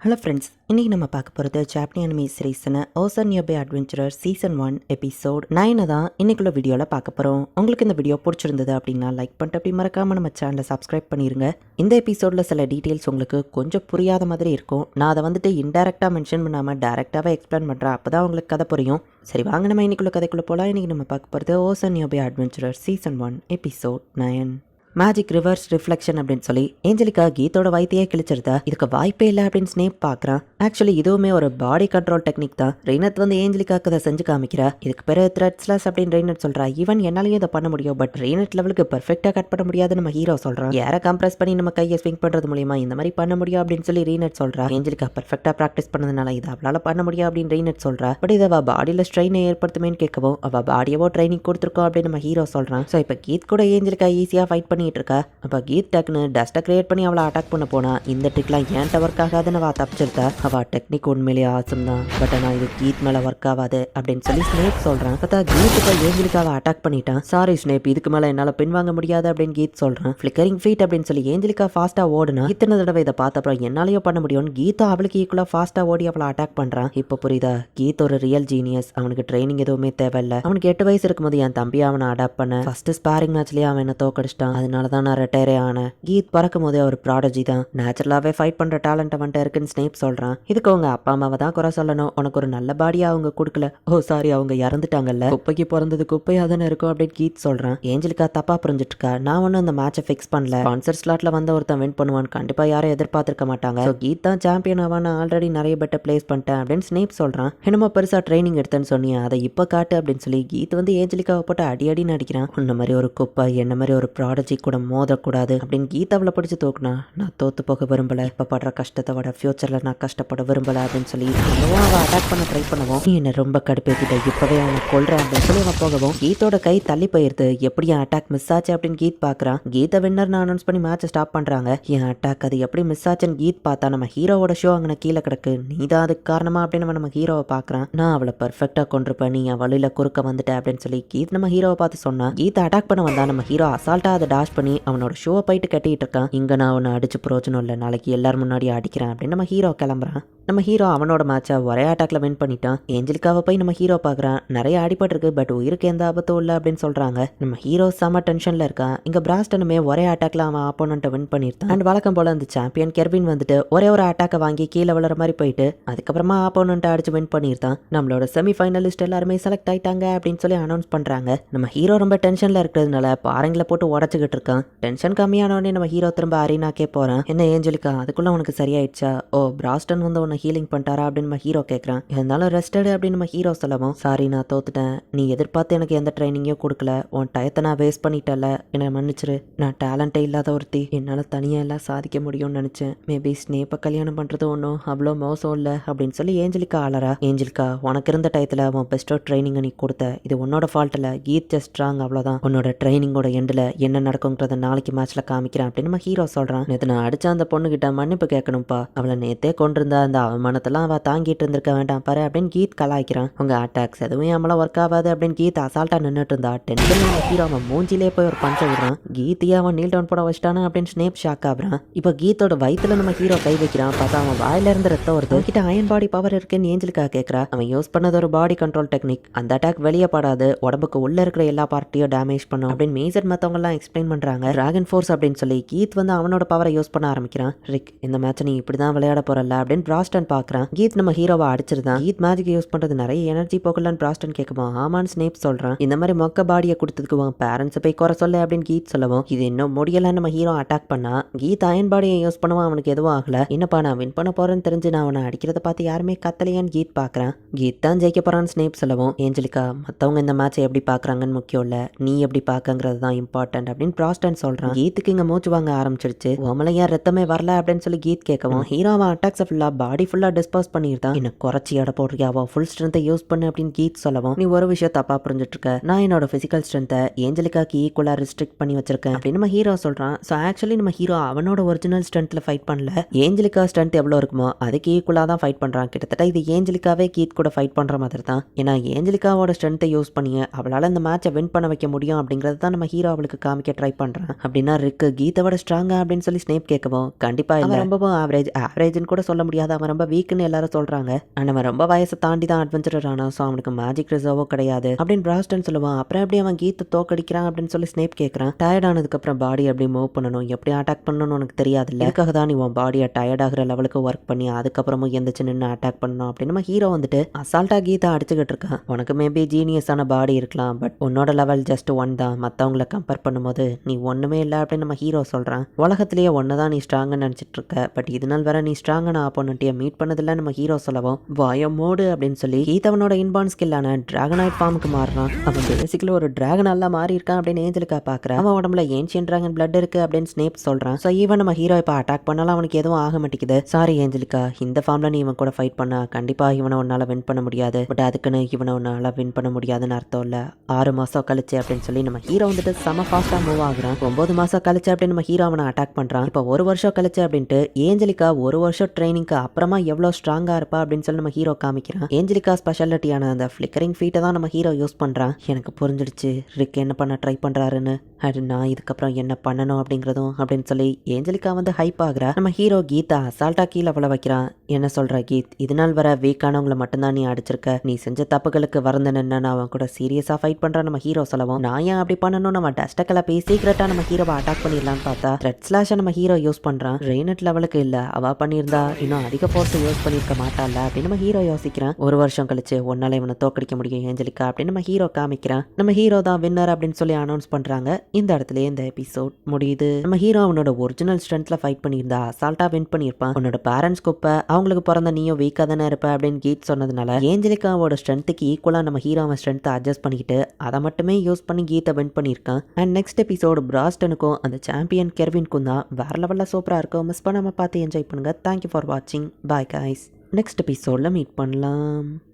Hello friends இன்றைக்கி நம்ம பார்க்க போகிறது ஜாப்னி அனிமி சீரீஸ்னு ஓசன் யோபே அட்வென்ச்சரர் சீசன் ஒன் எபிசோட் நைனை தான் இன்றைக்குள்ள வீடியோவில் பார்க்க போகிறோம் உங்களுக்கு இந்த வீடியோ பிடிச்சிருந்தது அப்படின்னா லைக் பண்ணிட்டு அப்படி மறக்காமல் நம்ம சேனலை சப்ஸ்கிரைப் பண்ணிடுங்க இந்த எபிசோடில் சில டீட்டெயில்ஸ் உங்களுக்கு கொஞ்சம் புரியாத மாதிரி இருக்கும். நான் அதை வந்துட்டு இன்டெரக்டாக மென்ஷன் பண்ணாமல் டேரெக்டாகவே எக்ஸ்பிளைன் பண்ணுறேன் அப்போ தான் உங்களுக்கு கதை புரியும். சரி வாங்க நம்ம இன்றைக்குள்ள கதைக்குள்ளே போகலாம் இன்றைக்கி நம்ம பார்க்க போகிறது ocean யோபே adventurer season one episode nine magic reverse reflection அப்படின்னு சொல்லி ஏஞ்சலிக்கா கீத்தோட வயத்தையே கிழிச்சிருதா இதுக்கு வாய்ப்பே இல்லை அப்படின்னு ஸ்னேப் பார்க்குறான் ஆக்சுவலி இதுவுமே ஒரு பாடி கண்ட்ரோல் டெக்னிக் தான். ரெய்னத் வந்து ஏஞ்சலிக்காக்கு அதை செஞ்சு காமிக்கிறா. இதுக்கு பிறகு த்ரெட்ஸ்லஸ் அப்படின்னு ரெய்னட் சொல்றா. ஈவன் என்னாலையும் இதை பண்ண முடியும். பட் ரெய்னட் லெவலுக்கு பெர்ஃபெக்டாக கட் பண்ண முடியாது நம்ம ஹீரோ சொல்றான் யாரை கம்ப்ரஸ் பண்ணி நம்ம கையை ஸ்விங் பண்றது மூலியமா இந்த மாதிரி பண்ண முடியும் அப்படின்னு சொல்லி ரீனட் சொல்றா. ஏஞ்சலிக்கா பெர்ஃபெக்டாக ப்ராக்டிஸ் பண்ணதுனால இதை அவளால பண்ண முடியும் அப்படின்னு ரீனட் சொல்றா. பட் இதை அவள் பாடியில் ஸ்ட்ரெயினை ஏற்படுத்துமேன்னு கேட்கவும் அவள் பாடியவோ ட்ரைனிங் கொடுத்துருக்கோம் அப்படின்னு நம்ம ஹீரோ சொல்றான் ஸோ இப்போ கீத் கூட ஏஞ்சலிக்கா ஈஸியாக ஃபைட் பண்ணி இருக்கா அப்போ கீத் டக்னு டஸ்ட்டை கிரியேட் பண்ணி அவளை அட்டாக் பண்ண போனால் இந்த ட்ரிக்லாம் ஏன்ட்ட ஒர்க் ஆகாதுன்னு அவள் தப்பிச்சிருக்கா. அவள் டெக்னிக் உண்மையிலேயே ஆசம் தான். பட் ஆனால் இது கீத் மேலே ஒர்க் ஆகாது அப்படின்னு சொல்லி ஸ்னேப் சொல்கிறான் பார்த்தா கீத்துக்கு ஏஞ்சலுக்கு அவள் அட்டாக் பண்ணிட்டான். சாரி ஸ்னேப் இதுக்கு மேலே என்னால் பின்வாங்க முடியாது அப்படின்னு கீத் சொல்கிறான் ஃப்ளிக்கரிங் ஃபீட் அப்படின்னு சொல்லி ஏஞ்சலிக்கா ஃபாஸ்ட்டாக ஓடுனா இத்தனை தடவை இதை பார்த்த அப்புறம் என்னாலையோ பண்ண முடியும்னு கீதா அவளுக்கு ஈக்குவலாக ஃபாஸ்ட்டாக ஓடி அவளை அட்டாக் பண்ணுறான் இப்போ புரியுதா? கீத் ஒரு ரியல் ஜீனியஸ் அவனுக்கு ட்ரைனிங் எதுவுமே தேவையில்ல. அவனுக்கு எட்டு வயசு இருக்கும்போது என் தம்பி அவனை அடாப்ட் பண்ண. ஃபர்ஸ்ட் ஸ்பாரிங் மேட்ச்லேயே அவன் என்ன தோக்கடிச்சிட்டான். அதனால தான் நான் ரிட்டையரே ஆனேன். கீத் பறக்கும் போதே அவர் ப்ராடஜி தான். நேச்சுரலாகவே ஃபைட் பண்ணுற டேலண்ட் அவன்கிட்ட இருக்குன்னு ஸ்னேப் சொல்கிறான் இதுக்கு அவங்க அப்பா அம்மாவை தான் குறை சொல்லணும். உனக்கு ஒரு நல்ல பாடியாக அவங்க கொடுக்கல. ஓ சாரி அவங்க இறந்துட்டாங்கல்ல. குப்பைக்கு பிறந்தது குப்பையாக தானே இருக்கும் அப்படின்னு கீத் சொல்கிறான் ஏஞ்சலுக்கா தப்பா புரிஞ்சிட்ருக்கா? நான் ஒன்றும் அந்த மேட்சை ஃபிக்ஸ் பண்ணல. ஸ்பான்சர் ஸ்லாட்டில் வந்த ஒருத்தன் வின் பண்ணுவான் கண்டிப்பாக யாரும் எதிர்பார்த்திருக்க மாட்டாங்க. ஸோ கீத் தான் சாம்பியன் ஆவான் ஆல்ரெடி நிறைய பெட்டர் பிளேஸ் பண்ணிட்டேன் அப்படின்னு ஸ்னேப் சொல்கிறான் என்னமோ பெருசாக ட்ரைனிங் எடுத்தேன்னு சொன்னியா அதை இப்போ காட்டு அப்படின்னு சொல்லி கீத் வந்து ஏஞ்சலிக்காவை போட்டு அடி அடி நடிக்கிறான் உன்ன மாதிரி ஒரு குப்பை என்ன மாதிரி ஒரு ப்ராடஜி கூட மோதக்கூடாது அப்படின்னு கீதாவில் அவளை பிடிச்சி நான் தோத்து போக விரும்பலை. இப்போ படுற கஷ்டத்தை விட ஃப்யூச்சரில் நான் கஷ்டப்பட விரும்பல அப்படின்னு சொல்லி அவன் அவள் அட்டாக் பண்ண ட்ரை பண்ணுவோம். நீ என்ன ரொம்ப கடுப்பேத்திட்ட. இப்போவே அவனை கொள்றேன் அப்படின்னு சொல்லி அவன் போகவும் கீத்தோட கை தள்ளி போயிருது. எப்படி என் அட்டாக் மிஸ் ஆச்சு? அப்படின்னு கீத் பார்க்குறான் கீதை வின்னர் அனௌன்ஸ் பண்ணி மேட்சை ஸ்டாப் பண்ணுறாங்க என் அட்டாக் அது எப்படி மிஸ் ஆச்சுன்னு கீத் பார்த்தா நம்ம ஹீரோவோட ஷோ அங்கே கீழே கிடக்கு. நீ தான் அதுக்கு காரணமா? அப்படின்னு நம்ம ஹீரோவை பார்க்குறான் நான் அவளை பர்ஃபெக்டாக கொண்டிருப்பேன் நீ என் வழியில் குறுக்க வந்துட்ட. அப்படின்னு சொல்லி கீத் நம்ம ஹீரோவை பார்த்து சொன்னான் கீதை அட்டாக் பண்ண வந்தா நம்ம ஹீரோ அசால்ட்டாக அதை டாஷ் பண்ணி அவனோட ஷோவை போயிட்டு கட்டிட்டு இருக்கான். இங்கே நான் அவனை அடிச்சு பிரோஜனம் இல்லை நாளைக்கு எல்லாரும் முன்னாடி அடிக்கிறேன் அப்படின்னு நம்ம ஹீரோ கிளம்புறான். நம்ம ஹீரோ அவனோட மேட்சை ஒரே அட்டாக்ல வின் பண்ணிட்டான். ஏஞ்சலிக்காவை போய் நம்ம ஹீரோ பார்க்குறான். நிறைய அடிபட்டிருக்கு பட் உயிருக்கு எந்த ஆபத்தும் இல்லை அப்படின்னு சொல்றாங்க. நம்ம ஹீரோ செம டென்ஷன்ல இருக்கான். இங்க பிராஸ்டனுமே ஒரே அட்டாக்ல அவன் ஆப்போனண்ட்டை வின் பண்ணியிருந்தான் அண்ட் வழக்கம் போல அந்த சாம்பியன் கெர்வின் வந்துட்டு ஒரே ஒரு அட்டாக்கை வாங்கி கீழே விழுற மாதிரி போயிட்டு அதுக்கப்புறமா ஆப்போனண்ட்டை அடிச்சு வின் பண்ணியிருந்தான் நம்மளோட செமி ஃபைனலிஸ்ட் எல்லாருமே செலக்ட் ஆயிட்டாங்க அப்படின்னு சொல்லி அனௌன்ஸ் பண்றாங்க. நம்ம ஹீரோ ரொம்ப டென்ஷன்ல இருக்கிறதுனால பாறைங்களை போட்டு உடச்சிக்கிட்டு இருக்கான் டென்ஷன் கம்மியானவனே நம்ம ஹீரோ திரும்ப அரினாக்கே போறேன். என்ன ஏஞ்சலிக்கா அதுக்குள்ள உனக்கு சரியாயிடுச்சா? ஓ பிராஸ்டன் வந்து உன்னை ஹீலிங் பண்ணிட்டாரா அப்படின்னு நம்ம ஹீரோ கேட்குறான் இருந்தாலும் ரெஸ்டடு அப்படின்னு நம்ம ஹீரோ சொல்லவும் சாரி நான் தோத்துட்டேன். நீ எதிர்பார்த்து எனக்கு எந்த ட்ரைனிங்கும் கொடுக்கல. உன் டயத்தை நான் வேஸ்ட் பண்ணிட்டல என்னை மன்னிச்சிரு. நான் டேலண்டே இல்லாத ஒருத்தி. என்னால் தனியாக எல்லாம் சாதிக்க முடியும்னு நினச்சேன். மேபி ஸ்னேப்பை கல்யாணம் பண்ணுறது ஒன்றும் அவ்வளோ மோசம் இல்லை அப்படின்னு சொல்லி ஏஞ்சலிக்கா ஆளரா ஏஞ்சலிக்கா உனக்கு இருந்த டயத்தில் உன் பெஸ்ட்டோ ட்ரைனிங்கை நீ கொடுத்த. இது உன்னோட ஃபால்ட்டில் கீத் ஜஸ்ட் ஸ்ட்ராங் அவ்வளோதான் உன்னோட ட்ரைனிங்கோட எண்டில் என்ன நடக்கும் இருக்குங்கிறத நாளைக்கு மேட்ச்ல காமிக்கிறேன் அப்படின்னு நம்ம ஹீரோ சொல்றான். நேற்று நான் அடிச்ச அந்த பொண்ணுகிட்ட மன்னிப்பு கேட்கணும்ப்பா. அவளை நேத்தே கொண்டிருந்தா அந்த அவமானத்தெல்லாம் அவள் தாங்கிட்டு இருந்திருக்க வேண்டாம் பாரு அப்படின்னு கீத் கலாய்க்கிறான். உங்க அட்டாக்ஸ் எதுவும் நம்மள ஒர்க் ஆகாது அப்படின்னு கீத் அசால்ட்டா நின்றுட்டு இருந்தா டென்ஷன் ஹீரோ அவன் மூஞ்சிலே போய் ஒரு பஞ்ச விடுறான். கீத்தையே அவன் நீல் டவுன் போட வச்சிட்டானு அப்படின்னு ஸ்னேப் ஷாக் ஆகுறான். இப்போ கீத்தோட வயித்துல நம்ம ஹீரோ கை வைக்கிறான். பார்த்தா அவன் வாயில இருந்து ரத்தம் வருது. கிட்ட அயன் பாடி பவர் இருக்குன்னு ஏஞ்சலுக்கா கேட்கறா அவன் யூஸ் பண்ணது ஒரு பாடி கண்ட்ரோல் டெக்னிக் அந்த அட்டாக் வெளியே படாது. உடம்புக்கு உள்ள இருக்கிற எல்லா பார்ட்டியும் டேமேஜ் பண்ணும் அப்படின்னு மேஜர் மத்தவங்க எல்லாம் எக்ஸ்பிளைன் பண்றாங்க. ட்ராகன் ஃபோர்ஸ் அப்படின்னு சொல்லி கீத் வந்து அவனோட பவரை யூஸ் பண்ண ஆரம்பிக்கிறான். ரிக் இந்த மேட்ச் நீ இப்படி தான் விளையாட போறல அப்படின்னு பிராஸ்டன் பார்க்கறான் கீத் நம்ம ஹீரோவை அடிச்சிருந்தான். கீத் மேஜிக் யூஸ் பண்ணுறது நிறைய எனர்ஜி போகலான்னு பிராஸ்டன் கேட்குமா ஆமான்னு ஸ்னேப் சொல்கிறான் இந்த மாதிரி மொக்க பாடியை கொடுத்ததுக்கு உன் பேரண்ட்ஸை போய் குறை சொல்ல அப்படின்னு கீத் சொல்லவும் இது இன்னும் முடியலன்னு நம்ம ஹீரோ அட்டாக் பண்ணா கீத் அயன் பாடியை யூஸ் பண்ணவும் அவனுக்கு எதுவும் ஆகல. என்னப்பா நான் வின் பண்ண போறேன்னு தெரிஞ்சு நான் அவனை அடிக்கிறத பார்த்து யாருமே கத்தலையான்னு கீத் பார்க்கறான் கீத் தான் ஜெயிக்க போறான்னு ஸ்னேப் சொல்லவும் ஏஞ்சலிக்கா மற்றவங்க இந்த மேட்சை எப்படி பார்க்குறாங்கன்னு முக்கியம் இல்லை. நீ எப்படி பார்க்கங்கிறது தான் இம்பார்ட்டன்ட் அப்படின்னு பிராஸ்டன் சொல்றான். கீத்துக்கு இங்க மூச்சு வாங்க ஆரம்பிச்சிருச்சு. உமல ஏன் ரத்தமே வரல அப்படின்னு சொல்லி கீத் கேட்கவும் ஹீரோ அவன் அட்டாக்ஸை ஃபுல்லா பாடி ஃபுல்லா டிஸ்பாஸ் பண்ணியிருந்தான் என்ன குறைச்சி எடை போடுறியாவோ ஃபுல் ஸ்ட்ரென்த்தை யூஸ் பண்ணு அப்படின்னு கீத் சொல்லவும் நீ ஒரு விஷயம் தப்பா புரிஞ்சிட்டு இருக்க நான் என்னோட பிசிக்கல் ஸ்ட்ரென்த்தை ஏஞ்சலிக்காக்கு ஈக்குவலா ரிஸ்ட்ரிக்ட் பண்ணி வச்சிருக்கேன். அப்படின்னு நம்ம ஹீரோ சொல்றான். ஸோ ஆக்சுவலி நம்ம ஹீரோ அவனோட ஒரிஜினல் ஸ்ட்ரென்த்ல ஃபைட் பண்ணல. ஏஞ்சலிக்கா ஸ்ட்ரென்த் எவ்வளோ இருக்குமோ அதுக்கு ஈக்குவலா தான் ஃபைட் பண்றான். கிட்டத்தட்ட இது ஏஞ்சலிக்காவே கீத் கூட ஃபைட் பண்ற மாதிரி தான் ஏன்னா ஏஞ்சலிக்காவோட ஸ்ட்ரென்த்தை யூஸ் பண்ணி அவளால இந்த மேட்சை வின் பண்ண வைக்க முடியும் அப்படிங்கிறது தான் நம்ம ஹீரோ அவளுக்கு காமிக்க ட்ரை பண்ணுறான் அப்படின்னா ரிக்கு கீதாவோட ஸ்ட்ராங்கா அப்படின்னு சொல்லி ஸ்னேப் கேட்கவும் கண்டிப்பாக இல்லை. ரொம்பவும் ஆவரேஜ் ஆவரேஜ்னு கூட சொல்ல முடியாது. அவன் ரொம்ப வீக்குன்னு எல்லாரும் சொல்கிறாங்க அண்ட் அவன் ரொம்ப வயசை தாண்டி தான் அட்வென்ச்சரர் ஆனா ஸோ அவனுக்கு மேஜிக் ரிசர்வோ கிடையாது. அப்படின்னு பிராஸ்டன் சொல்லுவான். அப்புறம் எப்படி அவன் கீத்தை தோக்கடிக்கிறான் அப்படின்னு சொல்லி ஸ்னேப் கேட்குறான். டயர்ட் ஆனதுக்கப்புறம் பாடி எப்படி மூவ் பண்ணணும்? எப்படி அட்டாக் பண்ணணும்னு உனக்கு தெரியாதுல்ல? இதுக்காக தான் நீ உன் பாடியை டயர்ட் ஆகிற லெவலுக்கு ஒர்க் பண்ணி அதுக்கப்புறமும் எந்திரிச்சு நின்று அட்டாக் பண்ணணும்? அப்படின்னு நம்ம ஹீரோ வந்துட்டு அசால்ட்டாக கீதா அடிச்சுக்கிட்டு இருக்கான் உனக்கு மேபி ஜீனியஸான பாடி இருக்கலாம் பட் உன்னோட லெவல் ஜஸ்ட் ஒன் தான். மற்றவங்கள கம்பேர் பண்ணும்போது நீ ஒன்றுமே இல்லை அப்படின்னு நம்ம ஹீரோ சொல்கிறான் உலகத்திலேயே ஒன்று தான் நீ ஸ்ட்ராங்குன்னு நினச்சிட்டு இருக்க பட் இது நாள் வர நீ ஸ்ட்ராங்கான ஆப்போனண்ட்டியை மீட் பண்ணதில்ல நம்ம ஹீரோ சொல்லவும். வாயம் மோடு அப்படின்னு சொல்லி கீதவனோட இன்பான் ஸ்கில்லான டிராகனாய்ட் ஃபார்முக்கு மாறுறான். அவன் பேசிக்கலி ஒரு டிராகனால மாறி இருக்கான் அப்படின்னு ஏஞ்சலுக்கா பார்க்குறான் அவன் உடம்புல ஏன்ஷியன் டிராகன் பிளட் இருக்கு அப்படின்னு ஸ்னேப் சொல்கிறான் ஸோ ஈவன் நம்ம ஹீரோ இப்போ அட்டாக் பண்ணாலும் அவனுக்கு எதுவும் ஆக மாட்டேங்குது. Sorry Angelica. இந்த ஃபார்மில் நீ இவன் கூட ஃபைட் பண்ணா கண்டிப்பாக இவனை உன்னால் வின் பண்ண முடியாது. பட் அதுக்குன்னு இவனை உன்னால் வின் பண்ண முடியாதுன்னு அர்த்தம் இல்லை. ஆறு மாதம் கழிச்சு அப்படின்னு சொல்லி நம்ம ஹீரோ வந்துட்டு செம ஃபாஸ்ட்டாக மூவ் ஆகுறான். ஒன்பது மாதம் கழிச்சு அப்படின்னு நம்ம ஹீரோ அவனை அட்டாக் பண்ணுறான் இப்போ ஒரு வருஷம் கழிச்சு அப்படின்ட்டு ஏஞ்சலிக்கா ஒரு வருஷம் ட்ரைனிங்க்கு அப்புறமா எவ்வளோ ஸ்ட்ராங்காக இருப்பா அப்படின்னு சொல்லி நம்ம ஹீரோ காமிக்கிறான். ஏஞ்சலிக்கா ஸ்பெஷாலிட்டியான அந்த ஃப்ளிக்கரிங் ஃபீட்டை தான் நம்ம ஹீரோ யூஸ் பண்ணுறான் எனக்கு புரிஞ்சிடுச்சு ரிக் என்ன பண்ண ட்ரை பண்ணுறாருன்னு அது நான் இதுக்கப்புறம் என்ன பண்ணணும் அப்படிங்கிறதும் அப்படின்னு சொல்லி ஏஞ்சலிக்கா வந்து ஹைப் ஆகுறா. நம்ம ஹீரோ கீதா அசால்ட்டா கீழே விழ வைக்கிறான். என்ன சொல்ற கீத் இது நாள் வர வீக்கானவங்களை மட்டும்தான் நீ அடிச்சிருக்க. நீ செஞ்ச தப்புகளுக்கு வரந்து நின்று நான் அவன் கூட சீரியஸா ஃபைட் பண்ற நம்ம ஹீரோ சொல்லவும். நான் ஏன் அப்படி பண்ணணும் நம்ம டஸ்ட்டை கிளப்பி சீக்கிரட்டா நம்ம ஹீரோவை அட்டாக் பண்ணிடலாம்னு பார்த்தா ரெட் ஸ்லாஷை நம்ம ஹீரோ யூஸ் பண்றான். ரெய்னட் லெவலுக்கு இல்ல. அவ பண்ணியிருந்தா இன்னும் அதிக ஃபோர்ஸ் யூஸ் பண்ணியிருக்க மாட்டாள்ல அப்படின்னு நம்ம ஹீரோ யோசிக்கிறான். ஒரு வருஷம் கழிச்சு ஒன்னால இவனை தோக்கடிக்க முடியும் ஏஞ்சலிக்கா அப்படின்னு நம்ம ஹீரோ காமிக்கிறான். நம்ம ஹீரோ தான் வின்னர் அப்படின்னு சொல்லி அனௌன்ஸ் பண்றாங்க. இந்த இடத்துல இந்த எபிசோட் முடியுது. நம்ம ஹீரோ அவனோட ஒரிஜினல் ஸ்ட்ரென்த்ல ஃபைட் பண்ணியிருந்தா அசால்ட்டா வின் பண்ணியிருப்பான். உன்னோட பேரண்ட்ஸ் குப்பை அவங்களுக்கு பிறந்த நீயும் வீக்காக தானே இருப்ப அப்படின்னு கீத் சொன்னதுனால ஏஞ்சலிக்காவோட ஸ்ட்ரென்த்துக்கு ஈக்குவலாக நம்ம ஹீரோ அவன் ஸ்ட்ரென்த்தை அட்ஜஸ்ட் பண்ணிக்கிட்டு அதை மட்டுமே யூஸ் பண்ணி கீத்தை வின் பண்ணியிருக்கான். அண்ட் நெக்ஸ்ட் எபிசோட் பிராஸ்டனுக்கும் அந்த சாம்பியன் கெர்வின்க்கும் தான் வேற லெவலில் சூப்பராக இருக்கும் மிஸ் பண்ணாமல் பார்த்து என்ஜாய் பண்ணுங்க. தேங்க்யூ ஃபார் வாட்சிங் பாய் காய்ஸ் நெக்ஸ்ட் எபிசோடில் மீட் பண்ணலாம்.